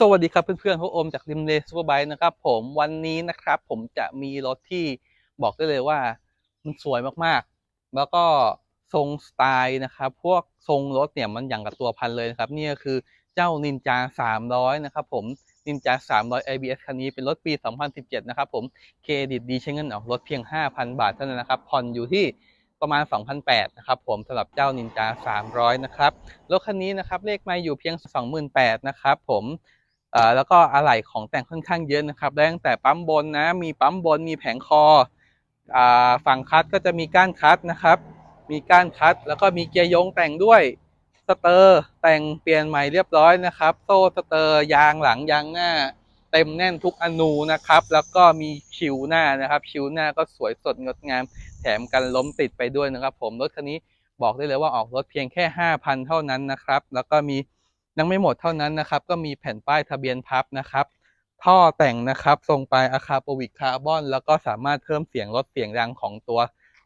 สวัสดีครับเพื่อนๆพวกอมจากริมเลซูเปอร์ไบค์นะครับผมวันนี้นะครับ ผมจะมีรถที่บอกได้เลยว่า มันสวยมากๆ แล้วก็ทรงสไตล์นะครับ พวกทรงรถเนี่ยมันอย่างกับตัวพันเลยนะครับ นี่ก็คือเจ้านินจา 300 นะครับผมนินจา 300 ABS คันนี้เป็นรถปี 2017 นะครับผมเครดิตดีใช้เงินออกรถเพียง 5,000 บาทเท่านั้นนะครับผ่อนอยู่ที่ประมาณ2,800นะครับผมสำหรับเจ้านินจา 300 นะครับรถคันนี้นะครับเลขไมาอยู่เพียง 28,000นะครับผม แล้วก็อะไหล่ของแต่งค่อนข้างเยอะนะครับได้ตั้งแต่ปั๊มบนนะมีปั๊มบนมีแผงคออฝั่งคัดก็จะมีก้านคัดนะครับ มีก้านคัด แล้วก็มีเกียร์ยงแต่งด้วยสเตอร์แต่งเปลี่ยนใหม่เรียบร้อยนะครับ โซ่สเตอร์ยางหลังยางหน้า เต็มแน่นทุกอนูนะครับ แล้วก็มีชิวหน้านะครับชิวหน้าก็สวยสดงดงาม แถมกันล้มติดไปด้วยนะครับ ผมรถคันนี้บอกได้เลยว่าออกรถเพียงแค่ 5,000 เท่านั้นนะครับ แล้วก็มี ยังไม่หมดเท่านั้นนะครับ ก็มีแผ่นป้ายทะเบียนพับนะครับ ท่อแต่งนะครับทรงปลายอะคาโปวิกคาร์บอน แล้วก็สามารถเพิ่มเสียงลดเสียงดังของตัว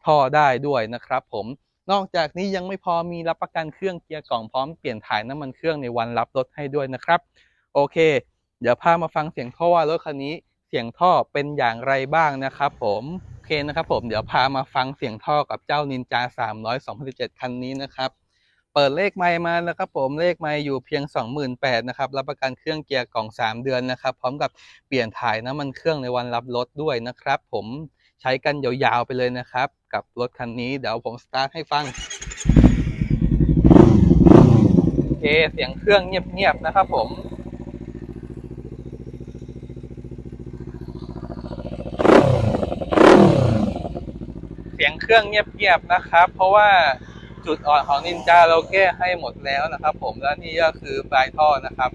ท่อได้ด้วยนะครับผมนอกจากนี้ยังไม่พอมีรับประกันเครื่องเกียร์กล่องพร้อมเปลี่ยนถ่ายน้ำมันเครื่องในวันรับรถให้ด้วยนะครับ โอเค เดี๋ยวพามาฟังเสียงท่อว่ารถคันนี้เสียงท่อเป็นอย่างไรบ้างนะครับผมโอเคนะครับผมเดี๋ยวพามาฟังเสียงท่อกับเจ้านินจา300 2017 คันนี้นะครับ ปิดเลขไมค์มานะครับผมเลขไมค์อยู่เพียง 28,000นะครับรับประกันเครื่องเกียร์กล่อง 3 เดือนนะครับ พร้อมกับเปลี่ยนถ่ายน้ำมันเครื่องในวันรับรถด้วยนะครับ ผมใช้กันยาวๆไปเลยนะครับ กับรถคันนี้เดี๋ยวผมสตาร์ทให้ฟังโอเคเสียงเครื่องเงียบๆนะครับผมเสียงเครื่องเงียบๆนะครับ เพราะว่า จุดอ่อนของนินจาเราแก้ให้หมดแล้วนะครับ ผมและนี่ก็คือปลายท่อนะครับ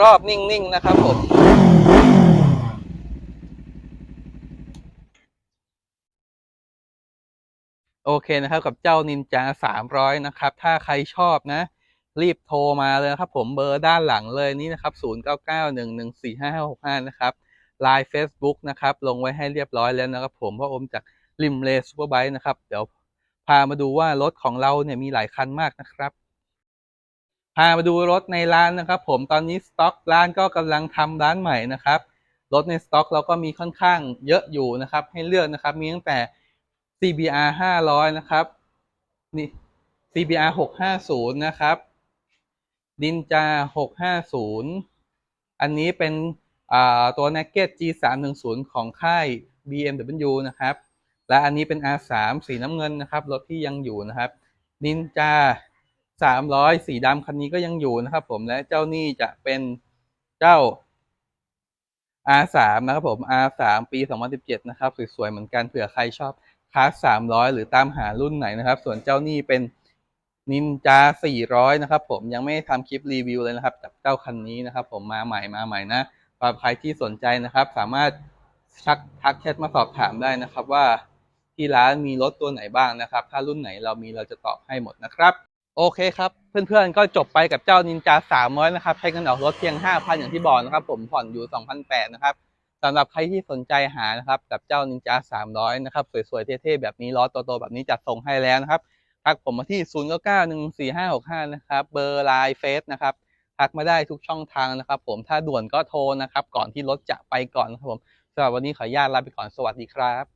รอบนิ่งๆนะครับผม โอเคนะครับกับเจ้านินจา300นะครับ ถ้าใครชอบนะ รีบโทรมาเลยนะครับ ผมเบอร์ด้านหลังเลยนี่นะครับ0991145565นะครับไลน์ Facebook นะครับ ลงไว้ให้เรียบร้อยแล้วนะครับ ผมพ่ออมจากริมเลซูเปอร์ไบค์นะครับ เดี๋ยวพามาดูว่ารถของเราเนี่ยมีหลายคันมากนะครับ พามาดูรถในร้านนะครับ ผมตอนนี้สต็อกร้านก็กำลังทำร้านใหม่นะครับรถในสต็อกเราก็มีค่อนข้างเยอะอยู่นะครับ ให้เลือกนะครับ มีตั้งแต่ CBR 500 นะครับ นี่ CBR 650 นะครับนินจา 650 อันนี้เป็นอ่าตัว Naked G310 ของค่าย BMW นะครับ และอันนี้เป็น R3 สีน้ำเงินนะครับ รถที่ยังอยู่นะครับ นินจา 300 สีดำคันนี้ก็ยังอยู่นะครับผม และเจ้านี่จะเป็นเจ้า R3 นะครับผม R3 ปี 2017 นะครับ สวยๆ เหมือนกัน เผื่อใครชอบ คลาส300หรือตามหารุ่นไหนนะครับ ส่วนเจ้านี่เป็นนินจา400นะครับ ผมยังไม่ทำคลิปรีวิวเลยนะครับกับเจ้าคันนี้นะครับ ผมมาใหม่มาใหม่นะสำหรับใครที่สนใจนะครับ สามารถชักทักแชทมาสอบถามได้นะครับ ว่าที่ร้านมีรถตัวไหนบ้างนะครับ ถ้ารุ่นไหนเรามีเราจะตอบให้หมดนะครับ โอเคครับ เพื่อนๆก็จบไปกับเจ้านินจา300นะครับ ใช้เงินออกรถเพียง 5,000 อย่างที่บอกนะครับ ผมผ่อนอยู่ 2,800นะครับ สำหรับใครที่สนใจหานะครับกับเจ้านินจา300 นะครับ สวยๆ เท่ๆ แบบนี้ล้อโตๆแบบนี้จัดส่งให้แล้วนะครับทักผมมาที่ 09914565 นะครับ เบอร์ไลน์เฟซนะครับทักมาได้ทุกช่องทางนะครับ ผมถ้าด่วนก็โทรนะครับ ก่อนที่รถจะไปก่อนนะครับผมสำหรับวันนี้ขออนุญาตลาไปก่อนสวัสดีครับ